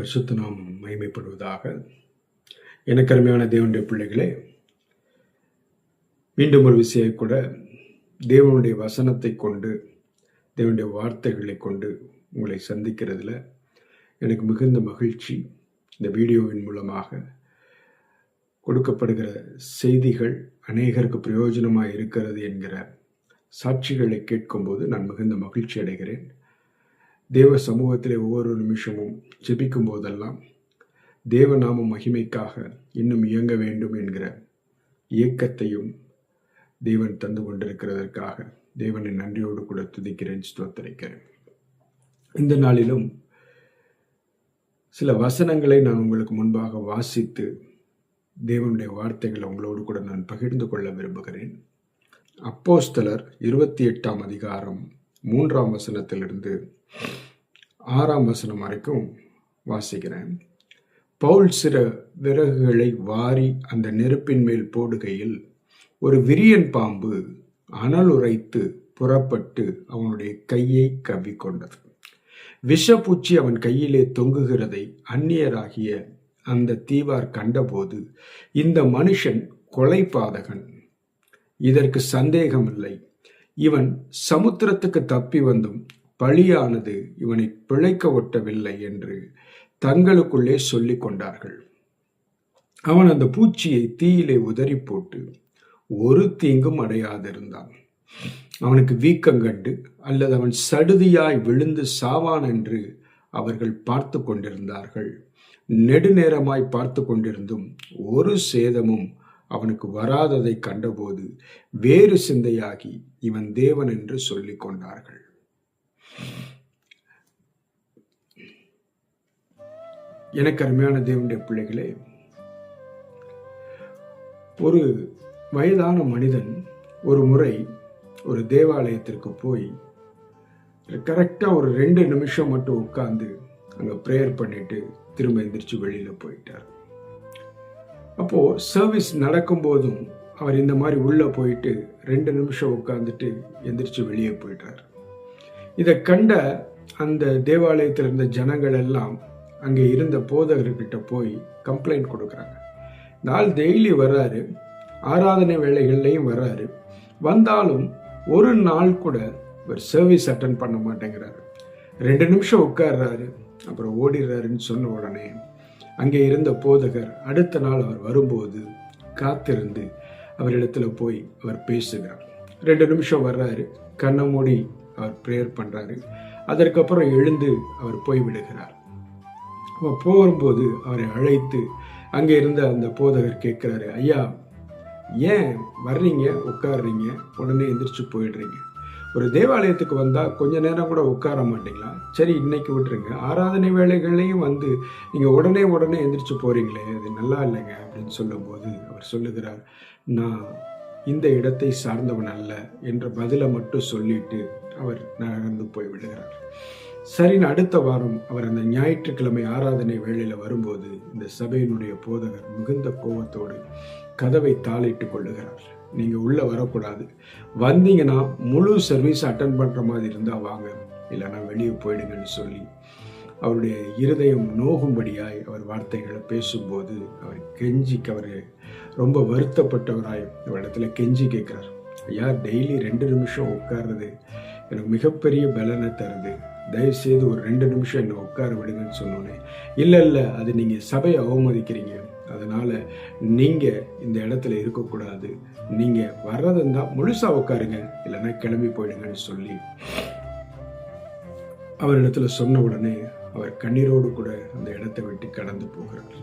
பரிசுத்த நாமம் மகிமைப்படுவதாக. எனக்கு அருமையான தேவனுடைய பிள்ளைகளே மீண்டும் ஒரு விஷயம் கூட தேவனுடைய வசனத்தை கொண்டு தேவனுடைய வார்த்தைகளை கொண்டு உங்களை சந்திக்கிறதுல எனக்கு மிகுந்த மகிழ்ச்சி. இந்த வீடியோவின் மூலமாக கொடுக்கப்படுகிற செய்திகள் அநேகருக்கு பிரயோஜனமாக இருக்கிறது என்கிற சாட்சிகளை கேட்கும்போது நான் மிகுந்த மகிழ்ச்சி அடைகிறேன். தேவ சமூகத்திலே ஒவ்வொரு நிமிஷமும் ஜெபிக்கும் போதெல்லாம் தேவநாம மகிமைக்காக இன்னும் இயங்க வேண்டும் என்கிற இயக்கத்தையும் தேவன் தந்து கொண்டிருக்கிறதற்காக தேவனை நன்றியோடு கூட துதிக்கிறேன் ஸ்தோத்தரிக்கிறேன் இந்த நாளிலும் சில வசனங்களை நான் உங்களுக்கு முன்பாக வாசித்து தேவனுடைய வார்த்தைகளை உங்களோடு கூட நான் பகிர்ந்து கொள்ள விரும்புகிறேன். அப்போஸ்தலர் இருபத்தி எட்டாம் அதிகாரம் மூன்றாம் வசனத்திலிருந்து ஆறாம் வசனம் வரைக்கும் வாசிக்கிறேன். பவுல் சில விறகுகளை வாரி அந்த நெருப்பின் மேல் போடுகையில் ஒரு விரியன் பாம்பு அனல் உரைத்து புறப்பட்டு அவனுடைய கையை கவ்விக்கொண்டது. விஷப்பூச்சி அவன் கையிலே தொங்குகிறதை அந்நியராகிய அந்த தீவார் கண்டபோது இந்த மனுஷன் கொலை பாதகன் இதற்கு சந்தேகமில்லை. இவன் சமுத்திரத்துக்கு தப்பி வந்தும் பழியானது இவனை பிழைக்க ஒட்டவில்லை என்று தங்களுக்குள்ளே சொல்லி கொண்டார்கள். அவன் அந்த பூச்சியை தீயிலே உதறி போட்டு ஒரு தீங்கும் அடையாதிருந்தான். அவனுக்கு வீக்கம் கண்டு அல்லது அவன் சடுதியாய் விழுந்து சாவான் என்று அவர்கள் பார்த்து கொண்டிருந்தார்கள். நெடுநேரமாய் பார்த்து கொண்டிருந்தும் ஒரு சேதமும் அவனுக்கு வராததை கண்டபோது வேறு சிந்தையாகி இவன் தேவன் என்று சொல்லிக் கொண்டார்கள். எனக்கு அருமையான தேவனுடைய பிள்ளைகளே ஒரு வயதான மனிதன் ஒரு முறை ஒரு தேவாலயத்திற்கு போய் கரெக்டாக ஒரு ரெண்டு நிமிஷம் மட்டும் உட்காந்து அங்கே ப்ரேயர் பண்ணிட்டு திரும்ப எந்திரிச்சு வெளியில் போயிட்டார். அப்போது சர்வீஸ் நடக்கும்போதும் அவர் இந்த மாதிரி உள்ளே போயிட்டு ரெண்டு நிமிஷம் உட்காந்துட்டு எந்திரிச்சு வெளியே போயிட்டார். இதை கண்ட அந்த தேவாலயத்தில் இருந்த ஜனங்கள் எல்லாம் அங்கே இருந்த போதகர்கிட்ட போய் கம்ப்ளைண்ட் கொடுக்குறாங்க. நாள் டெய்லி வர்றாரு ஆராதனை வேலைகள்லையும் வர்றாரு வந்தாலும் ஒரு நாள் கூட ஒரு சர்வீஸ் அட்டன் பண்ண மாட்டேங்கிறாரு. ரெண்டு நிமிஷம் உட்கார்றாரு அப்புறம் ஓடிடுறாருன்னு சொன்ன உடனே அங்கே இருந்த போதகர் அடுத்த நாள் அவர் வரும்போது காத்திருந்து அவரிடத்துல போய் அவர் பேசுகிறார். ரெண்டு நிமிஷம் வர்றாரு கண்ணை மூடி அவர் ப்ரேயர் பண்ணுறாரு அதற்கப்புறம் எழுந்து அவர் போய் விடுகிறார். அப்போ போகும்போது அவரை அழைத்து அங்கே இருந்த அந்த போதகர் கேட்குறாரு ஐயா ஏன் வர்றீங்க? உட்காடுறீங்க உடனே எந்திரிச்சு போயிடுறீங்க. ஒரு தேவாலயத்துக்கு வந்தால் கொஞ்ச நேரம் கூட உட்கார மாட்டீங்களா? சரி இன்னைக்கு விட்டுருங்க. ஆராதனை வேலைகள்லையும் வந்து நீங்கள் உடனே உடனே எந்திரிச்சு போகிறீங்களே அது நல்லா இல்லைங்க அப்படின்னு சொல்லும்போது அவர் சொல்லுகிறார் நான் இந்த இடத்தை சார்ந்தவன் அல்ல என்ற பதிலை மட்டும் சொல்லிட்டு அவர் நகர்ந்து போய் விடுகிறார் சரின்னு அடுத்த வாரம் அவர் அந்த ஞாயிற்றுக்கிழமை ஆராதனை வேளையில் வரும்போது இந்த சபையினுடைய போதகர் மிகுந்த கோபத்தோடு கதவை தாளிட்டு கொள்ளுகிறார். நீங்கள் உள்ளே வரக்கூடாது. வந்தீங்கன்னா முழு சர்வீஸ் அட்டன் பண்ணுற மாதிரி இருந்தால் வாங்க. இல்லைன்னா வெளியே போயிடுங்கன்னு சொல்லி அவருடைய இருதயம் நோகும்படியாய் அவர் வார்த்தைகளை பேசும்போது அவர் கெஞ்சிக்கு அவர் ரொம்ப வருத்தப்பட்டவராய் இடத்துல கெஞ்சி கேட்குறார். ஐயா டெய்லி ரெண்டு நிமிஷம் உட்கார்றது எனக்கு மிகப்பெரிய பலனை தருது. தயவுசெய்து ஒரு ரெண்டு நிமிஷம் என்னை உட்கார விடுங்கன்னு சொன்னோன்னே இல்லை இல்லை அது நீங்கள் சபையை அவமதிக்கிறீங்க. அதனால் நீங்கள் இந்த இடத்துல இருக்கக்கூடாது. நீங்கள் வர்றதுன்னா முழுசாக உட்காருங்க. இல்லைன்னா கிளம்பி போயிடுங்கன்னு சொல்லி. அவரிடத்துல சொன்ன உடனே அவர் கண்ணீரோடு கூட அந்த இடத்தை விட்டு கடந்து போகிறார்.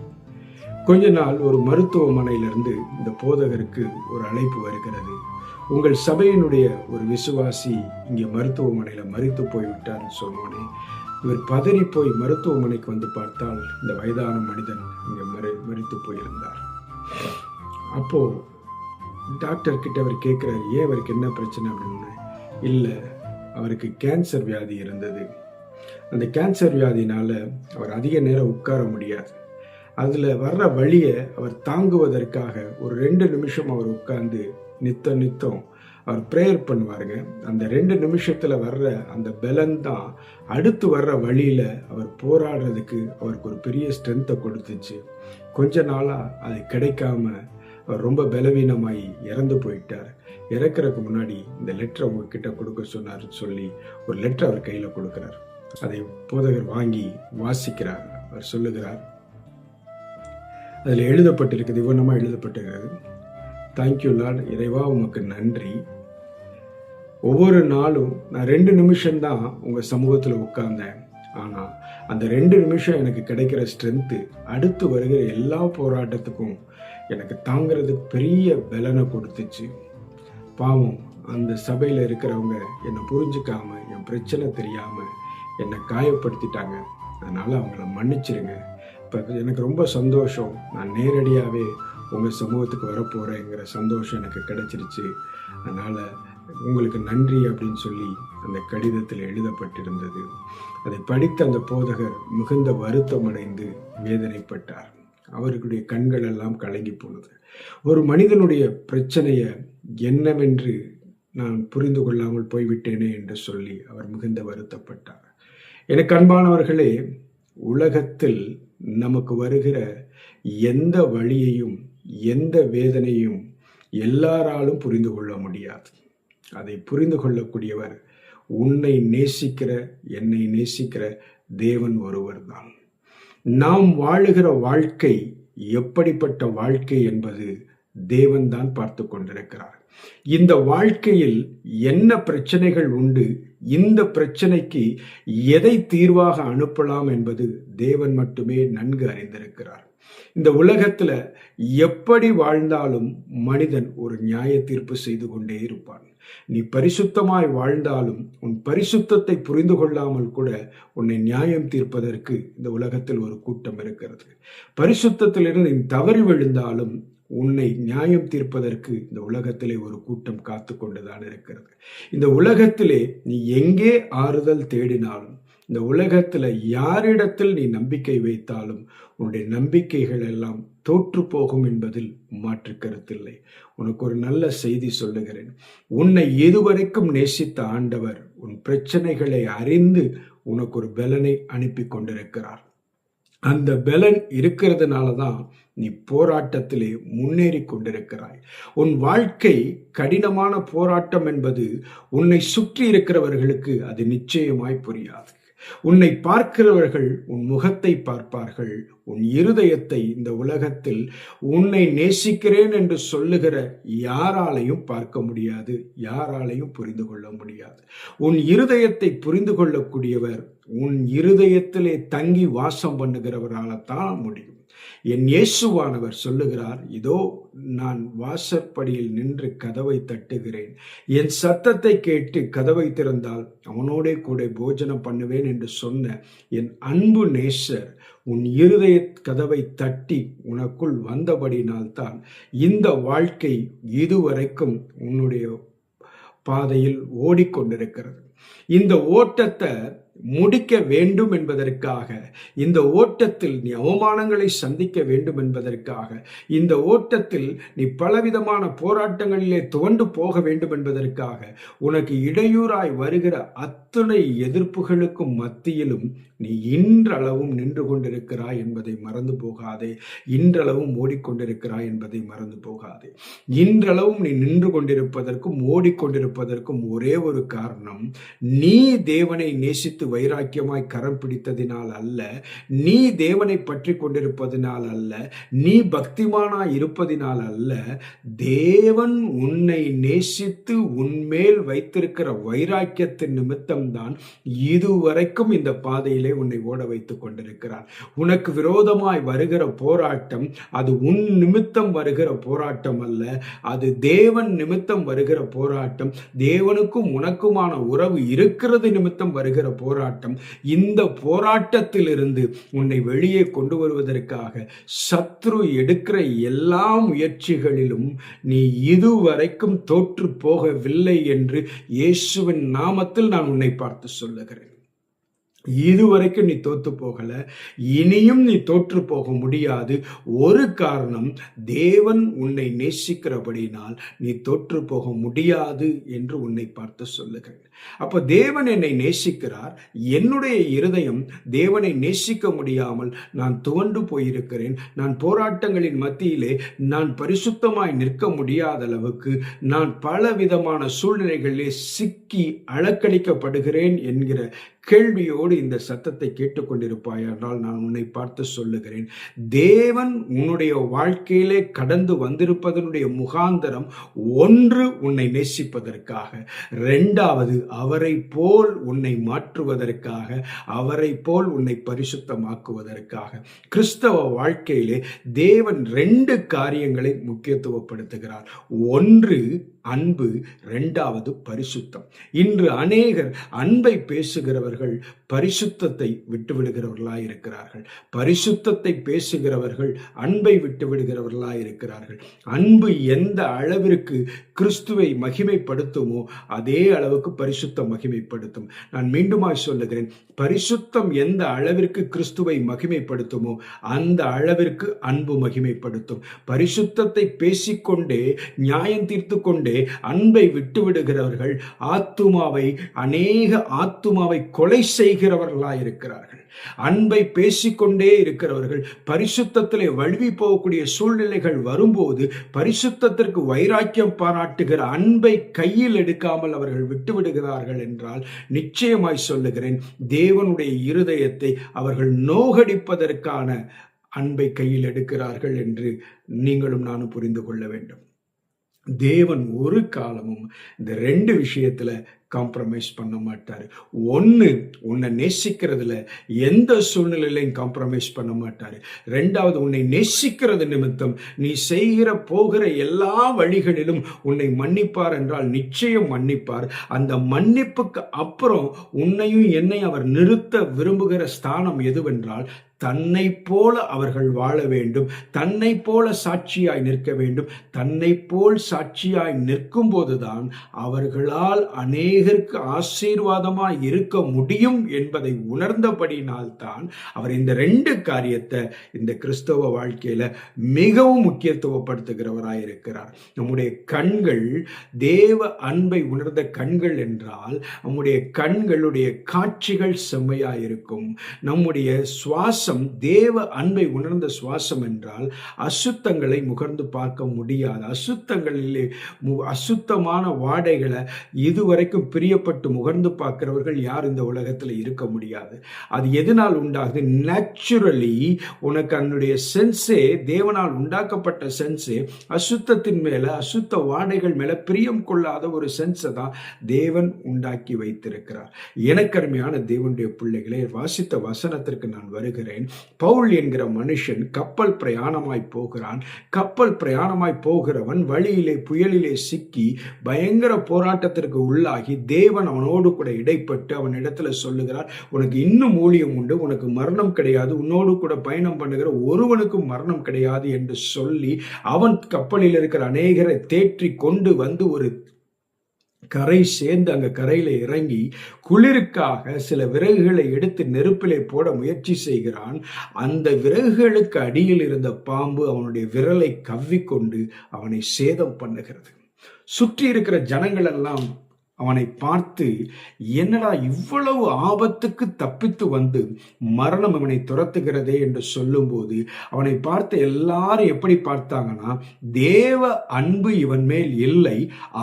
கொஞ்ச நாள் ஒரு மருத்துவமனையிலிருந்து இந்த போதகருக்கு ஒரு அழைப்பு வருகிறது. உங்கள் சபையினுடைய ஒரு விசுவாசி இங்கே மருத்துவமனையில் மறித்து போய்விட்டார்னு சொன்னோடனே இவர் பதறி போய் மருத்துவமனைக்கு வந்து பார்த்தால் இந்த வயதான மனிதன் இங்கே மறை மறித்து போயிருந்தார். அப்போ டாக்டர் கிட்ட அவர் கேட்குறாரு ஏன் அவருக்கு என்ன பிரச்சனை? அப்படின்னு. இல்லை அவருக்கு கேன்சர் வியாதி இருந்தது. அந்த கேன்சர் வியாதினால அவர் அதிக நேரம் உட்கார முடியாது. அதில் வர்ற வழியை அவர் தாங்குவதற்காக ஒரு ரெண்டு நிமிஷம் அவர் உட்கார்ந்து நித்தம் நித்தம். அவர் ப்ரேயர் பண்ணுவாருங்க. அந்த ரெண்டு நிமிஷத்தில் வர்ற அந்த பலன் தான் அடுத்து வர்ற வழியில் அவர் போராடுறதுக்கு அவருக்கு ஒரு பெரிய ஸ்ட்ரென்த்தை கொடுத்துச்சு. கொஞ்ச நாளாக அது கிடைக்காம அவர் ரொம்ப பலவீனமாகி இறந்து போயிட்டார். இறக்குறதுக்கு முன்னாடி இந்த லெட்டரை உங்ககிட்ட கொடுக்க சொன்னார்னு சொல்லி ஒரு லெட்டர் அவர் கையில் கொடுக்குறார். அதை போதகர் வாங்கி வாசிக்கிறார். அவர் சொல்லுகிறார். அதில் எழுதப்பட்டிருக்குது இவனமாக எழுதப்பட்டிருக்கிறது. தேங்க்யூ லார்ட் இறைவா உமக்கு நன்றி. ஒவ்வொரு நாளும் நான் ரெண்டு நிமிஷம்தான் உங்கள் சமூகத்தில் உட்கார்ந்தேன். ஆனால் அந்த ரெண்டு நிமிஷம் எனக்கு கிடைக்கிற ஸ்ட்ரென்த்து அடுத்து வருகிற எல்லா போராட்டத்துக்கும் எனக்கு தாங்கிறதுக்கு பெரிய பலனை கொடுத்துச்சு. பாவம் அந்த சபையில் இருக்கிறவங்க என்னை புரிஞ்சுக்காமல் என் பிரச்சனை தெரியாமல் என்னை காயப்படுத்திட்டாங்க. அதனால் அவங்கள மன்னிச்சிருங்க. இப்போ எனக்கு ரொம்ப சந்தோஷம். நான் நேரடியாகவே உங்கள் சமூகத்துக்கு வரப்போகிறேங்கிற சந்தோஷம் எனக்கு கிடைச்சிருச்சு. அதனால் உங்களுக்கு நன்றி அப்படின்னு சொல்லி அந்த கடிதத்தில் எழுதப்பட்டிருந்தது. அதை படித்த அந்த போதகர் மிகுந்த வருத்தம் அடைந்து வேதனைப்பட்டார். அவர்களுடைய கண்கள் எல்லாம் கலங்கி போனது. ஒரு மனிதனுடைய பிரச்சனையை என்னவென்று நான் புரிந்து கொள்ளாமல் போய்விட்டேனே என்று சொல்லி அவர் மிகுந்த வருத்தப்பட்டார். எனக்கு அன்பானவர்களே உலகத்தில் நமக்கு வருகிற எந்த வழியையும் எந்த வேதனையும் எல்லாராலும் புரிந்து கொள்ள முடியாது. அதை புரிந்து கொள்ளக்கூடியவர் உன்னை நேசிக்கிற என்னை நேசிக்கிற தேவன் ஒருவர் தான் நாம் வாழுகிற வாழ்க்கை எப்படிப்பட்ட வாழ்க்கை என்பது தேவன் தான் பார்த்து கொண்டிருக்கிறார். இந்த வாழ்க்கையில் என்ன பிரச்சனைகள் உண்டு இந்த பிரச்சனைக்கு எதை தீர்வாக அனுப்பலாம் என்பது தேவன் மட்டுமே நன்கு அறிந்திருக்கிறார். இந்த உலகத்துல எப்படி வாழ்ந்தாலும் மனிதன் ஒரு நியாய தீர்ப்பு செய்து கொண்டே இருப்பான். நீ பரிசுத்தமாய் வாழ்ந்தாலும் உன் பரிசுத்தத்தை புரிந்து கொள்ளாமல் கூட உன்னை நியாயம் தீர்ப்பதற்கு இந்த உலகத்தில் ஒரு கூட்டம் இருக்கிறது. பரிசுத்தத்திலிருந்து நீ தவறி விழுந்தாலும் உன்னை நியாயம் தீர்ப்பதற்கு இந்த உலகத்திலே ஒரு கூட்டம் காத்து கொண்டுதான் இருக்கிறது. இந்த உலகத்திலே நீ எங்கே ஆறுதல் தேடினாலும் இந்த உலகத்தில் யாரிடத்தில் நீ நம்பிக்கை வைத்தாலும் உன்னுடைய நம்பிக்கைகள் எல்லாம் தோற்று போகும் என்பதில் மாற்று கருத்தில்லை. உனக்கு ஒரு நல்ல செய்தி சொல்லுகிறேன். உன்னை எதுவரைக்கும் நேசித்த ஆண்டவர் உன் பிரச்சனைகளை அறிந்து உனக்கு ஒரு பலனை அனுப்பி கொண்டிருக்கிறார். அந்த பலன் இருக்கிறதுனால தான் நீ போராட்டத்திலே முன்னேறி கொண்டிருக்கிறாய். உன் வாழ்க்கை கடினமான போராட்டம் என்பது உன்னை சுற்றி இருக்கிறவர்களுக்கு அது நிச்சயமாய் புரியாது. உன்னை பார்க்கிறவர்கள் உன் முகத்தை பார்ப்பார்கள். உன் இருதயத்தை இந்த உலகத்தில் உன்னை நேசிக்கிறேன் என்று சொல்லுகிற யாராலையும் பார்க்க முடியாது. யாராலையும் புரிந்து கொள்ள முடியாது. உன் இருதயத்தை புரிந்து கொள்ளக்கூடியவர் உன் இருதயத்திலே தங்கி வாசம் பண்ணுகிறவரால் தான் முடியும். என் இயேசுவானவர் சொல்லுகிறார் இதோ நான் வாசற்படியில் நின்று கதவை தட்டுகிறேன். என் சத்தத்தை கேட்டு கதவை திறந்தால் அவனோடே கூட போஜனம் பண்ணுவேன் என்று சொன்ன என் அன்பு நேசர் உன் இருதய கதவை தட்டி உனக்குள் வந்தபடினால்தான் இந்த வாழ்க்கை இதுவரைக்கும் உன்னுடைய பாதையில் ஓடிக்கொண்டிருக்கிறது. இந்த ஓட்டத்தை முடிக்க வேண்டும் என்பதற்காக இந்த ஓட்டத்தில் நீ அவமானங்களை சந்திக்க வேண்டும் என்பதற்காக இந்த ஓட்டத்தில் நீ பலவிதமான போராட்டங்களிலே துவண்டு போக வேண்டும் என்பதற்காக உனக்கு இடையூறாய் வருகிற அத்துணை எதிர்ப்புகளுக்கும் மத்தியிலும் நீ இன்றளவும் நின்று கொண்டிருக்கிறாய் என்பதை மறந்து போகாதே. இன்றளவும் ஓடிக்கொண்டிருக்கிறாய் என்பதை மறந்து போகாதே. இன்றளவும் நீ நின்று கொண்டிருப்பதற்கும் ஓடிக்கொண்டிருப்பதற்கும் ஒரே ஒரு காரணம் நீ தேவனை நேசித்து வைராக்கியமாய் கரம் பிடித்ததினால் அல்ல நீ தேவனை பற்றி கொண்டிருப்பதினால் அல்ல நீ பக்திமானாய் இருப்பதினால் அல்ல தேவன் உன்னை நேசித்து உன்மேல் வைத்திருக்கிற வைராக்கியத்தின் நிமித்தம்தான் இதுவரைக்கும் இந்த பாதையிலே உன்னை ஓட வைத்துக் கொண்டிருக்கிறார். உனக்கு விரோதமாய் வருகிற போராட்டம் அது உன் நிமித்தம் வருகிற போராட்டம் அல்ல அது தேவன் நிமித்தம் வருகிற போராட்டம் தேவனுக்கும் உனக்குமான உறவு இருக்கிறது நிமித்தம் வருகிற போராட்டம். போராட்டம். இந்த போராட்டத்திலிருந்து உன்னை வெளியே கொண்டு வருவதற்காக சத்ரு எடுக்கிற எல்லா முயற்சிகளிலும் நீ இதுவரைக்கும் தோற்று போகவில்லை என்று இயேசுவின் நாமத்தில் நான் உன்னை பார்த்து சொல்லுகிறேன். இதுவரைக்கும் நீ தோத்து போகல. இனியும் நீ தோற்று போக முடியாது. ஒரு காரணம் தேவன் உன்னை நேசிக்கிறபடினால் நீ தோற்று போக முடியாது என்று உன்னை பார்த்து சொல்லுகிறேன் அப்போ தேவன் என்னை நேசிக்கிறார். என்னுடைய இருதயம் தேவனை நேசிக்க முடியாமல் நான் துவண்டு போயிருக்கிறேன். நான் போராட்டங்களின் மத்தியிலே நான் பரிசுத்தமாய் நிற்க முடியாத அளவுக்கு நான் பல விதமான சூழ்நிலைகளிலே சிக்கி அலக்கழிக்கப்படுகிறேன் என்கிற கேள்வியோடு இந்த சத்தத்தை கேட்டுக்கொண்டிருப்பாயானால் நான் உன்னை பார்த்து சொல்லுகிறேன். தேவன் உன்னுடைய வாழ்க்கையிலே கடந்து வந்திருப்பதனுடைய முகாந்தரம் ஒன்று உன்னை நேசிப்பதற்காக ரெண்டாவது அவரை போல் உன்னை மாற்றுவதற்காக அவரை போல் உன்னை பரிசுத்தமாக்குவதற்காக. கிறிஸ்தவ வாழ்க்கையிலே தேவன் ரெண்டு காரியங்களை முக்கியத்துவப்படுத்துகிறார். ஒன்று அன்பு ரெண்டாவது பரிசுத்தம். இன்று அநேகர் அன்பை பேசுகிறவர்கள் பரிசுத்தத்தை விட்டுவிடுகிறவர்களாய் இருக்கிறார்கள் பரிசுத்தத்தை பேசுகிறவர்கள் அன்பை விட்டுவிடுகிறவர்களாய் இருக்கிறார்கள் அன்பு எந்த அளவிற்கு கிறிஸ்துவை மகிமைப்படுத்துமோ அதே அளவுக்கு பரிசுத்தம் மகிமைப்படுத்தும். நான் மீண்டுமாய் சொல்லுகிறேன் பரிசுத்தம் எந்த அளவிற்கு கிறிஸ்துவை மகிமைப்படுத்துமோ அந்த அளவிற்கு அன்பு மகிமைப்படுத்தும். பரிசுத்தத்தை பேசிக்கொண்டே நியாயம் தீர்த்து கொண்டே அன்பை விட்டுவிடுகிறவர்கள் ஆத்துமாவை அநேக ஆத்துமாவை கொலை செய்கிறவர்களாய் இருக்கிறார்கள். அன்பை பேசிக்கொண்டே இருக்கிறவர்கள் பரிசுத்தத்திலே வழுவி போகக்கூடிய சூழ்நிலைகள் வரும்போது பரிசுத்தத்திற்கு வைராக்கியம் பாராட்டுகிற அன்பை கையில் எடுக்காமல் அவர்கள் விட்டுவிடுகிறார்கள் என்றால் நிச்சயமாய் சொல்லுகிறேன் தேவனுடைய இருதயத்தை அவர்கள் நோகடிப்பதற்கான அன்பை கையில் எடுக்கிறார்கள் என்று நீங்களும் நானும் புரிந்து கொள்ள வேண்டும். தேவன் ஒரு காலமும் இந்த ரெண்டு விஷயத்துல காம்ப்ரமைஸ் பண்ண மாட்டார். ஒன்று உன்னை நேசிக்கிறதுல எந்த சூழ்நிலையிலையும் காம்ப்ரமைஸ் பண்ண மாட்டார். ரெண்டாவது உன்னை நேசிக்கிறது நிமித்தம் நீ செய்கிற போகிற எல்லா வழிகளிலும் உன்னை மன்னிப்பார் என்றால் நிச்சயம் மன்னிப்பார். அந்த மன்னிப்புக்கு அப்புறம் உன்னையும் என்னை அவர் நிறுத்த விரும்புகிற ஸ்தானம் எதுவென்றால் தன்னை போல அவர்கள் வாழ வேண்டும். தன்னை போல சாட்சியாய் நிற்க வேண்டும். தன்னை போல் சாட்சியாய் நிற்கும் போதுதான் அவர்களால் அநேகருக்கு ஆசீர்வாதமாய் இருக்க முடியும் என்பதை உணர்ந்தபடினால்தான் அவர் இந்த ரெண்டு காரியத்தை இந்த கிறிஸ்தவ வாழ்க்கையில மிகவும் முக்கியத்துவப்படுத்துகிறவராய் இருக்கிறார். நம்முடைய கண்கள் தேவ அன்பை உணர்ந்த கண்கள் என்றால் நம்முடைய கண்களுடைய காட்சிகள் செம்மையாயிருக்கும். நம்முடைய சுவாச சுவாசம் தேவ அன்பை உணர்ந்த சுவாசம் என்றால் அசுத்தங்களை முகர்ந்து பார்க்க முடியாது. அசுத்தங்களிலே அசுத்தமான வாடைகளை இதுவரைக்கும் பிரியப்பட்டு முகர்ந்து பார்க்கிறவர்கள் யார் இந்த உலகத்தில் இருக்க முடியாது. அது எதனால் உண்டாகுது? நேச்சுரலி உனக்கு அதனுடைய சென்ஸே தேவனால் உண்டாக்கப்பட்ட சென்ஸே அசுத்தத்தின் மேலே அசுத்த வாடைகள் மேலே பிரியம் கொள்ளாத ஒரு சென்ஸை தான் தேவன் உண்டாக்கி வைத்திருக்கிறார். எனக்கருமையான தேவனுடைய பிள்ளைகளை வாசித்த வசனத்திற்கு நான் வருகிறேன். சொல்கிறேன் பவுல் என்கிற மனுஷன் கப்பல் பிரயாணமாய் போகிறான். கப்பல் பிரயாணமாய் போகிறவன் வழியிலே புயலிலே சிக்கி பயங்கர போராட்டத்திற்கு உள்ளாகி தேவன் அவனோடு கூட இடைப்பட்டு அவன் இடத்துல சொல்லுகிறார் உனக்கு இன்னும் ஊழியம் உண்டு உனக்கு மரணம் கிடையாது. உன்னோடு கூட பயணம் பண்ணுகிற ஒருவனுக்கும் மரணம் கிடையாது என்று சொல்லி அவன் கப்பலில் இருக்கிற அநேகரை தேற்றி கொண்டு வந்து ஒரு கரை சேர்ந்து அங்கே கரையில் இறங்கி குளிருக்காக சில விறகுகளை எடுத்து நெருப்பிலே போட முயற்சி செய்கிறான். அந்த விறகுகளுக்கு அடியில் இருந்த பாம்பு அவனுடைய விரலை கவ்விக்கொண்டு அவனை சேதம் பண்ணுகிறது. சுற்றி இருக்கிற ஜனங்கள் எல்லாம் அவனை பார்த்து என்னடா இவ்வளவு ஆபத்துக்கு தப்பித்து வந்து மரணம் அவனை துரத்துகிறதே? என்று சொல்லும்போது அவனை பார்த்து எல்லாரும் எப்படி பார்த்தாங்கன்னா தேவ அன்பு இவன் மேல் இல்லை.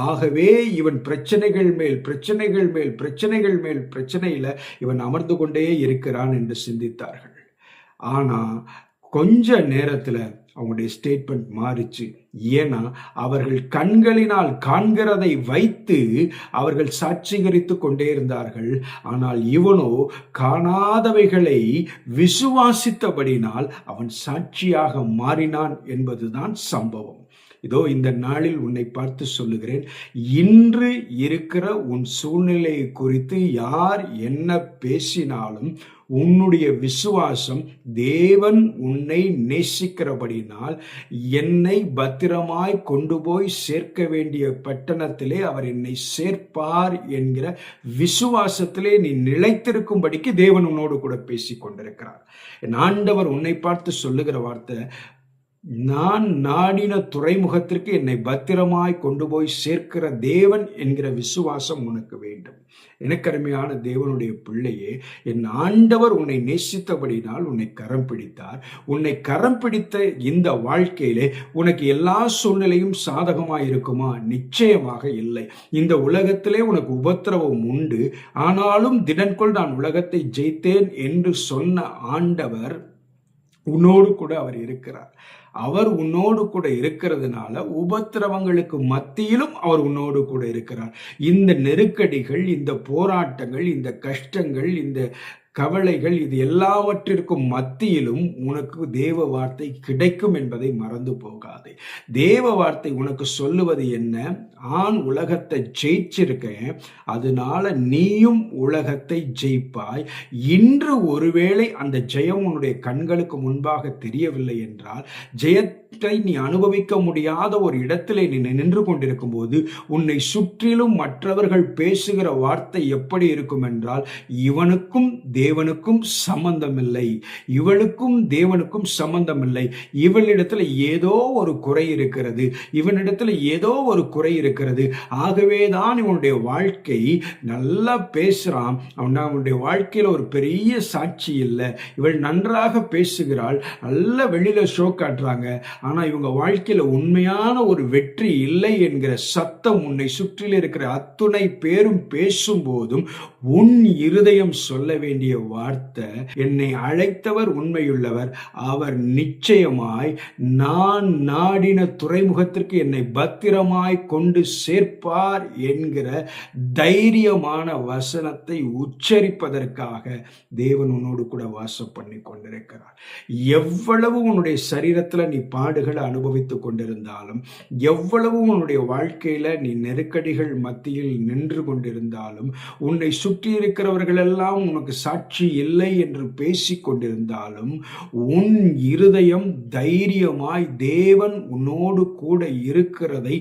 ஆகவே இவன் பிரச்சனைகள் மேல் பிரச்சனைகள் மேல் பிரச்சனைகள் மேல் பிரச்சனையில் இவன் அமர்ந்து கொண்டே இருக்கிறான் என்று சிந்தித்தார்கள். ஆனால் கொஞ்ச நேரத்தில் அவங்களுடைய ஸ்டேட்மெண்ட் மாறிச்சு. ஏன்னா அவர்கள் கண்களினால் காண்கிறதை வைத்து அவர்கள் சாட்சீகரித்து கொண்டே இருந்தார்கள். ஆனால் இவனோ காணாதவைகளை விசுவாசித்தபடினால் அவன் சாட்சியாக மாறினான் என்பதுதான் சம்பவம். இதோ இந்த நாளில் உன்னை பார்த்து சொல்லுகிறேன். இன்று இருக்கிற உன் சூழ்நிலையை குறித்து யார் என்ன பேசினாலும் உன்னுடைய விசுவாசம் தேவன் உன்னை நேசிக்கிறபடினால் என்னை பத்திரமாய் கொண்டு போய் சேர்க்க வேண்டிய பட்டணத்திலே அவர் என்னை சேர்ப்பார் என்கிற விசுவாசத்திலே நீ நிலைத்திருக்கும்படிக்கு தேவன் உன்னோடு கூட பேசி கொண்டிருக்கிறார் என் ஆண்டவர் உன்னை பார்த்து சொல்லுகிற வார்த்தை நான் நாடின துறைமுகத்திற்கு என்னை பத்திரமாய் கொண்டு போய் சேர்க்கிற தேவன் என்கிற விசுவாசம் உனக்கு வேண்டும். எனக்கருமையான தேவனுடைய பிள்ளையே என் ஆண்டவர் உன்னை நேசித்தபடினால் உன்னை கரம் பிடித்தார். உன்னை கரம் பிடித்த இந்த வாழ்க்கையிலே உனக்கு எல்லா சூழ்நிலையும் சாதகமாக இருக்குமா? நிச்சயமாக இல்லை. இந்த உலகத்திலே உனக்கு உபத்திரவம் உண்டு. ஆனாலும் தினன்கொள் நான் உலகத்தை ஜெயித்தேன் என்று சொன்ன ஆண்டவர் உன்னோடு கூட அவர் இருக்கிறார். அவர் உன்னோடு கூட இருக்கிறதுனால உபத்திரவங்களுக்கு மத்தியிலும் அவர் உன்னோடு கூட இருக்கிறார். இந்த நெருக்கடிகள் இந்த போராட்டங்கள் இந்த கஷ்டங்கள் இந்த கவலைகள் இது எல்லாவற்றிற்கும் மத்தியிலும் உனக்கு தேவ வார்த்தை கிடைக்கும் என்பதை மறந்து போகாது. தேவ வார்த்தை உனக்கு சொல்லுவது என்ன? ஆண் உலகத்தை ஜெயிச்சிருக்கேன் அதனால நீயும் உலகத்தை ஜெயிப்பாய். இன்று ஒருவேளை அந்த ஜெயம் உன்னுடைய கண்களுக்கு முன்பாக தெரியவில்லை என்றால் ஜெயத் ஜெயத்தை நீ அனுபவிக்க முடியாத ஒரு இடத்திலே நீ நின்று கொண்டிருக்கும் போது உன்னை சுற்றிலும் மற்றவர்கள் பேசுகிற வார்த்தை எப்படி இருக்கும் என்றால் இவனுக்கும் தேவனுக்கும் சம்பந்தமில்லை. இவளுக்கும் தேவனுக்கும் சம்பந்தமில்லை. இவளிடத்துல ஏதோ ஒரு குறை இருக்கிறது. இவனிடத்துல ஏதோ ஒரு குறை இருக்கிறது. ஆகவே தான் இவனுடைய வாழ்க்கை நல்லா பேசுறான். அவன் அவனுடைய வாழ்க்கையில ஒரு பெரிய சாட்சி இல்லை. இவள் நன்றாக பேசுகிறாள். நல்ல வெளியில ஷோ காட்டுறாங்க. ஆனா இவங்க வாழ்க்கையில உண்மையான ஒரு வெற்றி இல்லை என்கிற சத்தம் உன்னை சுற்றில் இருக்கிற அத்துணை பேரும் பேசும் போதும் உன் இருதயம் சொல்ல வேண்டிய வார்த்தை என்னை அழைத்தவர் உண்மையுள்ளவர். அவர் நிச்சயமாய் நான் நாடின துறைமுகத்திற்கு என்னை பத்திரமாய் கொண்டு சேர்ப்பார் என்கிற தைரியமான வசனத்தை உச்சரிப்பதற்காக தேவன் உன்னோடு கூட வாசம் பண்ணி கொண்டிருக்கிறார் எவ்வளவு உன்னுடைய சரீரத்தில் நீ பாடுகளை அனுபவித்துக் கொண்டிருந்தாலும் எவ்வளவு உன்னுடைய வாழ்க்கையில நீ நெருக்கடிகள் மத்தியில் நின்று கொண்டிருந்தாலும் உன்னை சுற்றி இருக்கிறவர்கள் எல்லாம் உனக்கு சாட்சி இல்லை என்று பேசிக் கொண்டிருந்தாலும் உன் இருதயம் தைரியமாய் தேவன் உன்னோடு கூட இருக்கிறதை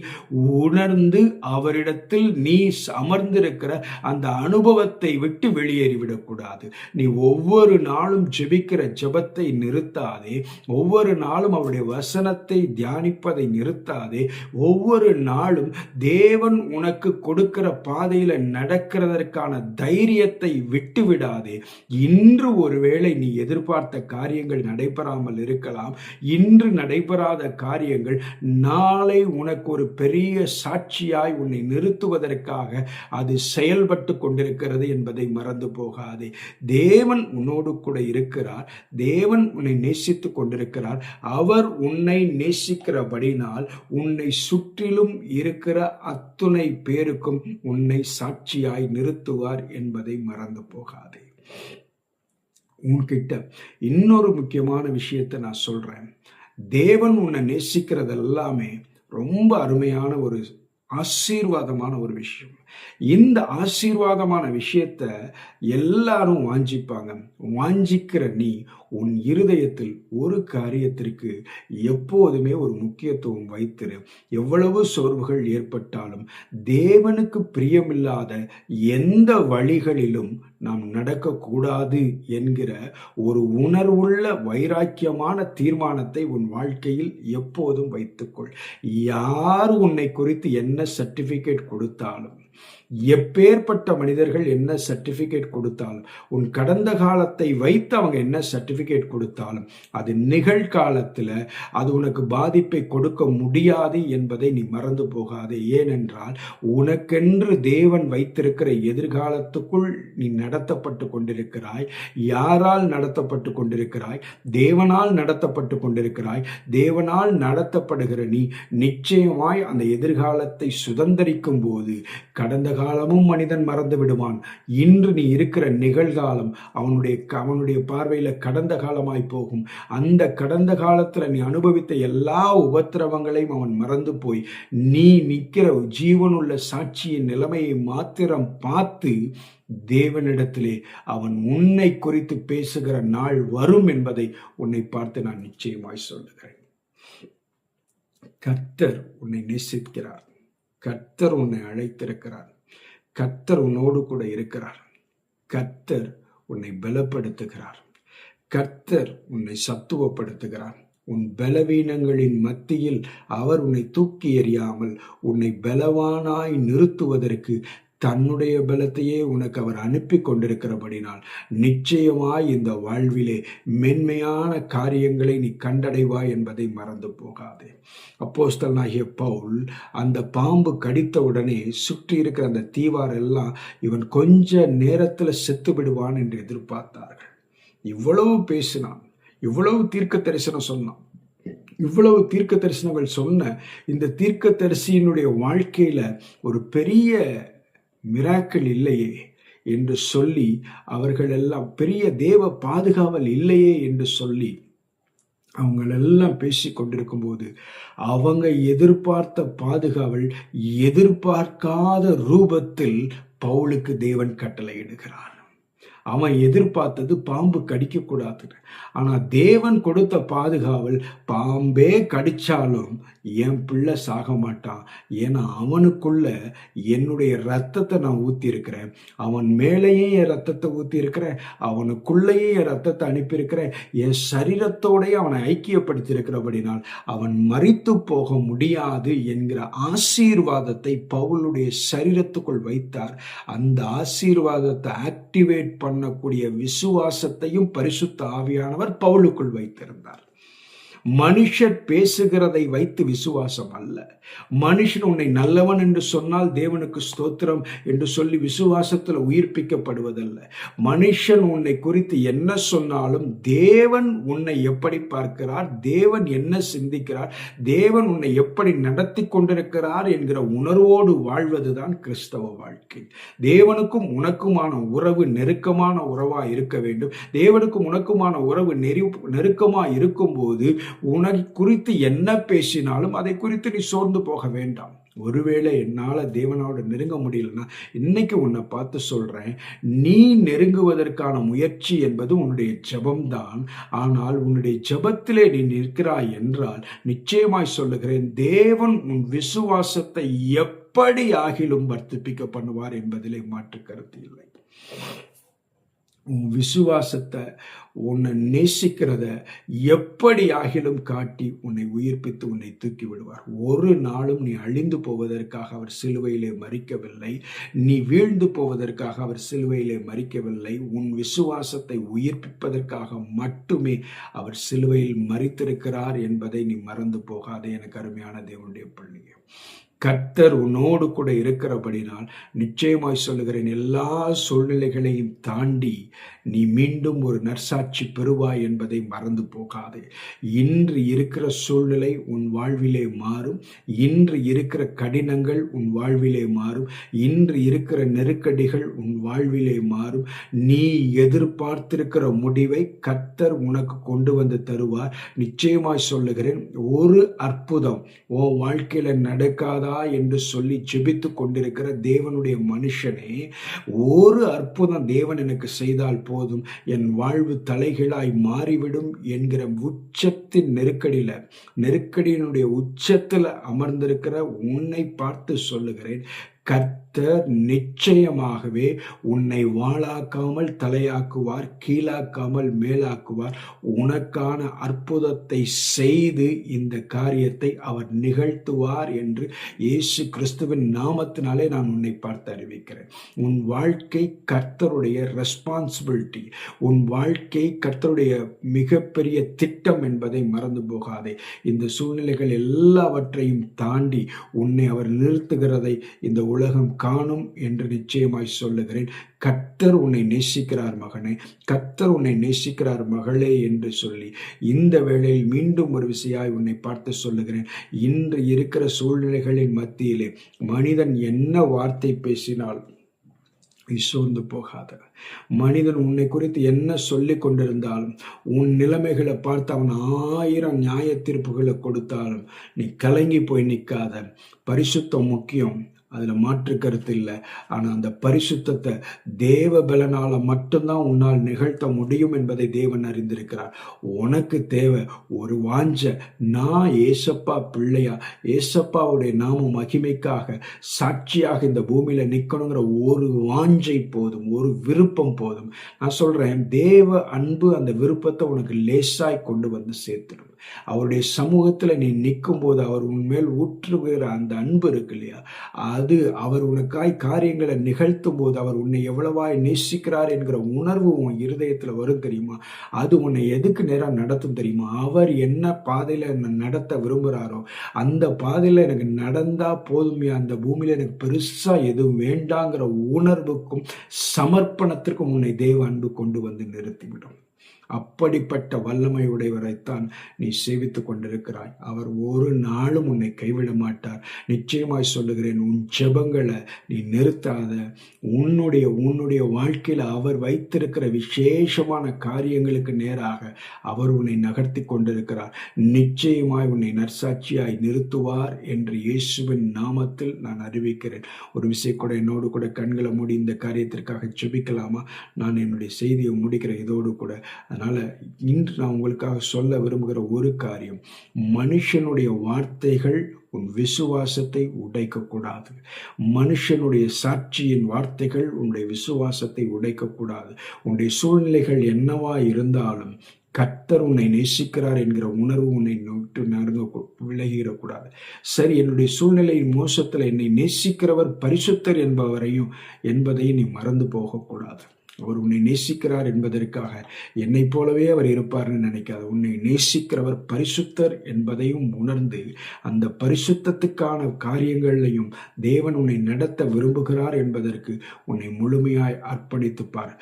உணர்ந்து அவரிடத்தில் நீ அமர்ந்திருக்கிற அந்த அனுபவத்தை விட்டு வெளியேறிவிடக்கூடாது. நீ ஒவ்வொரு நாளும் ஜெபிக்கிற ஜெபத்தை நிறுத்தாதே. ஒவ்வொரு நாளும் அவருடைய வசனத்தை தியானிப்பதை நிறுத்தாதே. ஒவ்வொரு நாளும் தேவன் உனக்கு கொடுக்கிற பாதையில நடக்கிறதற்கான தைரியத்தை விட்டு விடாதே இன்று ஒருவேளை நீ எதிர்பார்த்த காரியங்கள் நடைபெறாமல் இருக்கலாம். இன்று நடைபெறாத காரியங்கள் நாளை உனக்கு ஒரு பெரிய சாட்சியாய் உன்னை நிறுத்துவதற்காக அது செயல்பட்டு கொண்டிருக்கிறது என்பதை மறந்து போகாதே. தேவன் உன்னோடு கூட இருக்கிறார். தேவன் உன்னை நேசித்துக் கொண்டிருக்கிறார். அவர் உன் உன்னை நேசிக்கிறபடினால் உன்னை சுற்றிலும் இருக்கிற அத்துணை பேருக்கும் உன்னை சாட்சியாய் நிறுத்துவார் என்பதை மறந்து போகாதே. உன்கிட்ட இன்னொரு முக்கியமான விஷயத்தை நான் சொல்றேன். தேவன் உன்னை நேசிக்கிறது எல்லாமே ரொம்ப அருமையான ஒரு ஆசீர்வாதமான ஒரு விஷயம். இந்த ஆசீர்வாதமான விஷயத்த எல்லாரும் வாஞ்சிப்பாங்க. வாஞ்சிக்கிற நீ உன் இருதயத்தில் ஒரு காரியத்திற்கு எப்போதுமே ஒரு முக்கியத்துவம் வைத்திரு. எவ்வளவு சோர்வுகள் ஏற்பட்டாலும் தேவனுக்கு பிரியமில்லாத எந்த வழிகளிலும் நாம் நடக்கக்கூடாது என்கிற ஒரு உணர்வுள்ள வைராக்கியமான தீர்மானத்தை உன் வாழ்க்கையில் எப்போதும் வைத்துக்கொள். யார் உன்னை குறித்து என்ன சர்டிஃபிகேட் கொடுத்தாலும் எப்பேற்பட்ட மனிதர்கள் என்ன சர்டிபிகேட் கொடுத்தாலும் உன் கடந்த காலத்தை வைத்து அவங்க என்ன சர்டிபிகேட் கொடுத்தாலும் அது நிகழ்காலத்தில் அது உனக்கு பாதிப்பை கொடுக்க முடியாது என்பதை நீ மறந்து போகாதே. ஏனென்றால் உனக்கென்று தேவன் வைத்திருக்கிற எதிர்காலத்துக்குள் நீ நடத்தப்பட்டு கொண்டிருக்கிறாய். யாரால் நடத்தப்பட்டு கொண்டிருக்கிறாய்? தேவனால் நடத்தப்பட்டு கொண்டிருக்கிறாய். தேவனால் நடத்தப்படுகிற நீ நிச்சயமாய் அந்த எதிர்காலத்தை சுதந்திரிக்கும் போது கடந்த காலமும் மனிதன் மறந்து விடுவான். இன்று நீ இருக்கிற நிகழ்காலம் அவனுடைய அவனுடைய பார்வையில கடந்த காலமாய் போகும். அந்த கடந்த காலத்துல நீ அனுபவித்த எல்லா உபத்திரவங்களையும் அவன் மறந்து போய் நீ நிற்கிற ஜீவனுள்ள சாட்சியின் நிலைமையை மாத்திரம் பார்த்து தேவனிடத்திலே அவன் உன்னை குறித்து பேசுகிற நாள் வரும் என்பதை உன்னை பார்த்து நான் நிச்சயமாய் சொல்லுகிறேன். கர்த்தர் உன்னை நேசிக்கிறார். கர்த்தர் உன்னை அழைத்திருக்கிறார். கர்த்தர் உன்னோடு கூட இருக்கிறார். கர்த்தர் உன்னை பலப்படுத்துகிறார். கர்த்தர் உன்னை சத்துவப்படுத்துகிறார். உன் பலவீனங்களின் மத்தியில் அவர் உன்னை தூக்கி எறியாமல் உன்னை பலவானாய் நிறுத்துவதற்கு தன்னுடைய பலத்தையே உனக்கு அவர் அனுப்பி கொண்டிருக்கிறபடினால் நிச்சயமாய் இந்த வாழ்விலே மென்மையான காரியங்களை நீ கண்டடைவாய் என்பதை மறந்து போகாதே. அப்போஸ்தலனாகிய பவுல் அந்த பாம்பு கடித்த உடனே சுற்றி இருக்கிற அந்த தீவார் எல்லாம் இவன் கொஞ்ச நேரத்தில் செத்து விடுவான் என்று எதிர்பார்த்தார்கள். இவ்வளவு பேசினான் இவ்வளவு தீர்க்க தரிசனம் சொன்னான் இவ்வளவு தீர்க்க தரிசனங்கள் சொன்ன இந்த தீர்க்க தரிசியினுடைய வாழ்க்கையில ஒரு பெரிய மிராக்கள் இல்லையே என்று சொல்லி அவர்கள் எல்லாம் பெரிய தேவ பாதுகாவல் இல்லையே என்று சொல்லி அவங்களெல்லாம் பேசி கொண்டிருக்கும் போது அவங்க எதிர்பார்த்த பாதுகாவல் எதிர்பார்க்காத ரூபத்தில் பவுலுக்கு தேவன் கட்டளையிடுகிறார் அவன் எதிர்பார்த்தது பாம்பு கடிக்கக்கூடாதுன்னு. ஆனால் தேவன் கொடுத்த பாதுகாவல் பாம்பே கடிச்சாலும் என் பிள்ளை சாக மாட்டான். ஏன்னா அவனுக்குள்ள என்னுடைய ரத்தத்தை நான் ஊற்றிருக்கிறேன் அவன் மேலேயே என் ரத்தத்தை ஊற்றியிருக்கிறேன் அவனுக்குள்ளேயே என் ரத்தத்தை அனுப்பியிருக்கிறேன். என் சரீரத்தோடைய அவனை ஐக்கியப்படுத்தியிருக்கிறபடினால் அவன் மறித்து போக முடியாது என்கிற ஆசீர்வாதத்தை பவுலுடைய சரீரத்துக்குள் வைத்தார். அந்த ஆசீர்வாதத்தை ஆக்டிவேட் பண்ணக்கூடிய விசுவாசத்தையும் பரிசுத்த ஆவியானவர் பவுலுக்குள் வைத்திருந்தார். மனுஷர் பேசுகிறதை வைத்து விசுவாசம் அல்ல. மனுஷன் உன்னை நல்லவன் என்று சொன்னால் தேவனுக்கு ஸ்தோத்திரம் என்று சொல்லி விசுவாசத்தில் உயிர்ப்பிக்கப்படுவதல்ல. மனுஷன் உன்னை குறித்து என்ன சொன்னாலும் தேவன் உன்னை எப்படி பார்க்கிறார்? தேவன் என்ன சிந்திக்கிறார்? தேவன் உன்னை எப்படி நடத்தி கொண்டிருக்கிறார் என்கிற உணர்வோடு வாழ்வதுதான் கிறிஸ்தவ வாழ்க்கை. தேவனுக்கும் உனக்குமான உறவு நெருக்கமான உறவா இருக்க வேண்டும். தேவனுக்கும் உனக்குமான உறவு நெரு நெருக்கமா இருக்கும்போது உனக்கு குறித்து என்ன பேசினாலும் அதை குறித்து நீ சோர்ந்து போக வேண்டாம். ஒருவேளை என்னால் தேவனோட நெருங்க முடியலன்னா இன்னைக்கு உன்னை பார்த்து சொல்கிறேன் நீ நெருங்குவதற்கான முயற்சி என்பது உன்னுடைய ஜபம்தான். ஆனால் உன்னுடைய ஜபத்திலே நீ நிற்கிறாய் என்றால் நிச்சயமாய் சொல்லுகிறேன் தேவன் உன் விசுவாசத்தை எப்படி ஆகிலும் வர்த்திப்பிக்க பண்ணுவார் என்பதிலே மாற்று கருத்து இல்லை. உன் விசுவாசத்தை உன்னை நேசிக்கிறத எப்படி ஆகிலும் காட்டி உன்னை உயிர்ப்பித்து உன்னை தூக்கி விடுவார். ஒரு நாளும் நீ அழிந்து போவதற்காக அவர் சிலுவையிலே மறிக்கவில்லை நீ வீழ்ந்து போவதற்காக அவர் சிலுவையிலே மறிக்கவில்லை உன் விசுவாசத்தை உயிர்ப்பிப்பதற்காக மட்டுமே அவர் சிலுவையில் மறித்திருக்கிறார் என்பதை நீ மறந்து போகாதே. எனக்கு அருமையான தேவனுடைய பள்ளியை. கர்த்தர் உன்னோடு கூட இருக்கிறபடினால் நிச்சயமாய் சொல்லுகிறேன் எல்லா சூழ்நிலைகளையும் தாண்டி நீ மீண்டும் ஒரு நற்சாட்சி பெறுவாய் என்பதை மறந்து போகாது. இன்று இருக்கிற சூழ்நிலை உன் வாழ்விலே மாறும். இன்று இருக்கிற கடினங்கள் உன் வாழ்விலே மாறும். இன்று இருக்கிற நெருக்கடிகள் உன் வாழ்விலே மாறும். நீ எதிர்பார்த்திருக்கிற முடிவை கத்தர் உனக்கு கொண்டு வந்து தருவார். நிச்சயமாய் சொல்லுகிறேன் ஒரு அற்புதம் உன் வாழ்க்கையில நடக்காதா என்று சொல்லி ஜெபித்து கொண்டிருக்கிற தேவனுடைய மனுஷனே ஒரு அற்புதம் தேவன் எனக்கு செய்தால் போதும். என் வாழ்வு தலைகீழாய் மாறிவிடும் என்கிற உச்சத்தின் நெருக்கடியில் நெருக்கடியினுடைய உச்சத்தில் அமர்ந்திருக்கிற உன்னை பார்த்து சொல்லுகிறேன். கர்த்தர் நிச்சயமாகவே உன்னை வாழாக்காமல் தலையாக்குவார் கீழாக்காமல் மேலாக்குவார். உனக்கான அற்புதத்தை செய்து இந்த காரியத்தை அவர் நிகழ்த்துவார் என்று இயேசு கிறிஸ்துவின் நாமத்தினாலே நான் உன்னை பார்த்து அறிவிக்கிறேன். உன் வாழ்க்கை கர்த்தருடைய ரெஸ்பான்சிபிலிட்டி உன் வாழ்க்கை கர்த்தருடைய மிகப்பெரிய திட்டம் என்பதை மறந்து போகாதே. இந்த சூழ்நிலைகள் எல்லாவற்றையும் தாண்டி உன்னை அவர் நிறுத்துகிறதை இந்த உலகம் காணும் என்று நிச்சயமாய் சொல்லுகிறேன். கத்தர் உன்னை நேசிக்கிறார் மகனே கத்தர் உன்னை நேசிக்கிறார் மகளே என்று சொல்லி இந்த வேளையில் மீண்டும் ஒரு விசையாய் உன்னை பார்த்து சொல்லுகிறேன். இன்று இருக்கிற சூழ்நிலைகளின் மத்தியிலே மனிதன் என்ன வார்த்தை பேசினால் நீ சோர்ந்து போகாத. மனிதன் உன்னை குறித்து என்ன சொல்லி கொண்டிருந்தாலும் உன் நிலைமைகளை பார்த்து அவன் ஆயிரம் நியாய தீர்ப்புகளை கொடுத்தாலும் நீ கலங்கி போய் நிற்காத. பரிசுத்தம் முக்கியம். அதில் மாற்று கருத்து இல்லை. ஆனால் அந்த பரிசுத்தத்தை தேவ பலனால் மட்டும்தான் உன்னால் நிகழ்த்த முடியும் என்பதை தேவன் அறிந்திருக்கிறார். உனக்கு தேவை ஒரு வாஞ்ச நான் ஏசப்பா பிள்ளையா ஏசப்பாவுடைய நாம மகிமைக்காக சாட்சியாக இந்த பூமியில் நிற்கணுங்கிற ஒரு வாஞ்சை போதும் ஒரு விருப்பம் போதும். நான் சொல்கிறேன் தேவ அன்பு அந்த விருப்பத்தை உனக்கு லேசாய் கொண்டு வந்து சேர்த்துடும். அவருடைய சமூகத்தில் நீ நிற்கும் போது அவர் உன்மேல் ஊற்றுகிற அந்த அன்பு இருக்கு இல்லையா? அது அவர் உனக்காய் காரியங்களை நிகழ்த்தும் போது அவர் உன்னை எவ்வளவாய் நேசிக்கிறார் என்கிற உணர்வு உன் இருதயத்தில் வரும் தெரியுமா? அது உன்னை எதுக்கு நேரம் நடத்தும் தெரியுமா? அவர் என்ன பாதையில் நடத்த விரும்புகிறாரோ அந்த பாதையில் எனக்கு நடந்தால் போதுமே அந்த பூமியில் எனக்கு பெருசாக எதுவும் வேண்டாங்கிற உணர்வுக்கும் சமர்ப்பணத்திற்கும் உன்னை தேவ அன்பு கொண்டு வந்து நிறுத்திவிடும் அப்படிப்பட்ட வல்லமை உடையவரைத்தான் நீ சேவித்து கொண்டிருக்கிறாய். அவர் ஒரு நாளும் உன்னை கைவிட மாட்டார். நிச்சயமாய் சொல்லுகிறேன் உன் ஜெபங்களை நீ நிறுத்தாத. உன்னுடைய உன்னுடைய வாழ்க்கையில் அவர் வைத்திருக்கிற விசேஷமான காரியங்களுக்கு நேராக அவர் உன்னை நகர்த்தி கொண்டிருக்கிறார். நிச்சயமாய் உன்னை நற்சாட்சியாய் நிறுத்துவார் என்று இயேசுவின் நாமத்தில் நான் அறிவிக்கிறேன். ஒரு விஷயம் கூட என்னோடு கூட கண்களை மூடி இந்த காரியத்திற்காக ஜெபிக்கலாமா? நான் என்னுடைய செய்தியை முடிக்கிற இதோடு கூட அதனால் இன்று நான் உங்களுக்காக சொல்ல விரும்புகிற ஒரு காரியம் மனுஷனுடைய வார்த்தைகள் உன் விசுவாசத்தை உடைக்கக்கூடாது. மனுஷனுடைய சாட்சியின் வார்த்தைகள் உன்னுடைய விசுவாசத்தை உடைக்கக்கூடாது. உன்னுடைய சூழ்நிலைகள் என்னவா இருந்தாலும் கத்தர் உன்னை நேசிக்கிறார் என்கிற உணர்வு உன்னை நோட்டு நடந்து விலகிடக்கூடாது. சரி என்னுடைய சூழ்நிலையின் மோசத்தில் என்னை நேசிக்கிறவர் பரிசுத்தர் என்பவரையும் என்பதையும் நீ மறந்து போகக்கூடாது. அவர் உன்னை நேசிக்கிறார் என்பதற்காக என்னை போலவே அவர் இருப்பார்னு நினைக்காத. உன்னை நேசிக்கிறவர் பரிசுத்தர் என்பதையும் உணர்ந்து அந்த பரிசுத்தத்துக்கான காரியங்களையும் தேவன் உன்னை நடத்த விரும்புகிறார் என்பதற்கு உன்னை முழுமையாய் அர்ப்பணித்துப்பார்.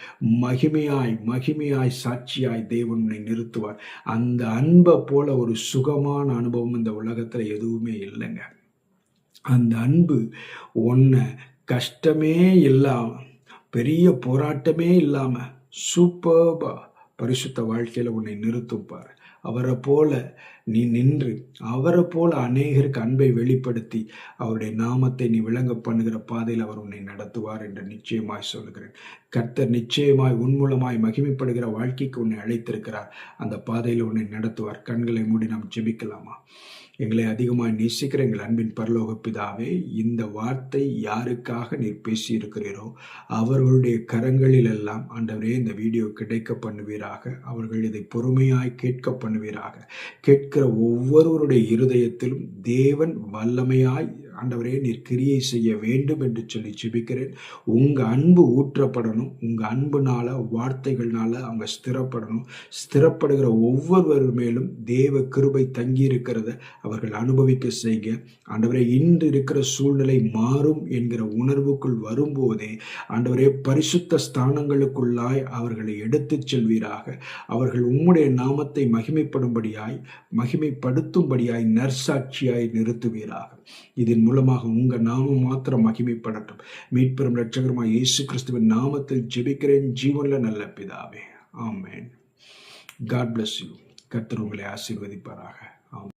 மகிமையாய் மகிமையாய் சாட்சியாய் தேவன் உன்னை நிறுத்துவார். அந்த அன்பை போல ஒரு சுகமான அனுபவம் இந்த உலகத்தில் எதுவுமே இல்லைங்க. அந்த அன்பு ஒன்றை கஷ்டமே இல்லாமல் பெரிய போராட்டமே இல்லாமல் சூப்பர்பா பரிசுத்த வாழ்க்கையில் உன்னை நிறுத்துப்பார் அவரை போல நீ நின்று அவரை போல அநேகருக்கு அன்பை வெளிப்படுத்தி அவருடைய நாமத்தை நீ விளங்க பண்ணுகிற பாதையில் அவர் உன்னை நடத்துவார் என்று நிச்சயமாய் சொல்கிறேன் கர்த்தர் நிச்சயமாய் உன்மூலமாய் மகிமைப்படுகிற வாழ்க்கைக்கு உன்னை அழைத்திருக்கிறார். அந்த பாதையில் உன்னை நடத்துவார். கண்களை மூடி நாம் ஜெபிக்கலாமா? எங்களை அதிகமாக நேசிக்கிற எங்கள் அன்பின் பரலோக பிதாவே இந்த வார்த்தை யாருக்காக நீர் பேசியிருக்கிறீரோ அவர்களுடைய கரங்களில் எல்லாம் ஆண்டவரே இந்த வீடியோ கிடைக்க பண்ணுவீராக. அவர்கள் இதை பொறுமையாய் கேட்க பண்ணுவீராக. கேட்கிற ஒவ்வொருவருடைய இருதயத்திலும் தேவன் வல்லமையாய் ஆண்டவரே நீர் கிரியை செய்ய வேண்டும் என்று சொல்லி ஜெபிக்கிறேன். உங்கள் அன்பு ஊற்றப்படணும். உங்கள் அன்புனால வார்த்தைகள்னால அவங்க ஸ்திரப்படணும். ஸ்திரப்படுகிற ஒவ்வொருவர் மேலும் தேவ கிருபை தங்கி இருக்கிறத அவர்கள் அனுபவிக்க செய்க ஆண்டவரே இன்று இருக்கிற சூழ்நிலை மாறும் என்கிற உணர்வுக்குள் வரும்போதே ஆண்டவரே பரிசுத்த ஸ்தானங்களுக்குள்ளாய் அவர்களை எடுத்துச் செல்வீராக. அவர்கள் உம்முடைய நாமத்தை மகிமைப்படும்படியாய் மகிமைப்படுத்தும்படியாய் நர்சாட்சியாய் நிறுத்துவீராக. இதன் மூலமாக உங்கள் நாமம் மாத்திரம் மகிமைப்படட்டும். மீட்பெறும் ரட்சகரமாக இயேசு கிறிஸ்துவின் நாமத்தில் ஜெபிக்கிறேன். ஜீவனில் நல்ல பிதாவே. ஆமேன். காட் பிளஸ் யூ கர்த்தர் உங்களை ஆசீர்வதிப்பாராக.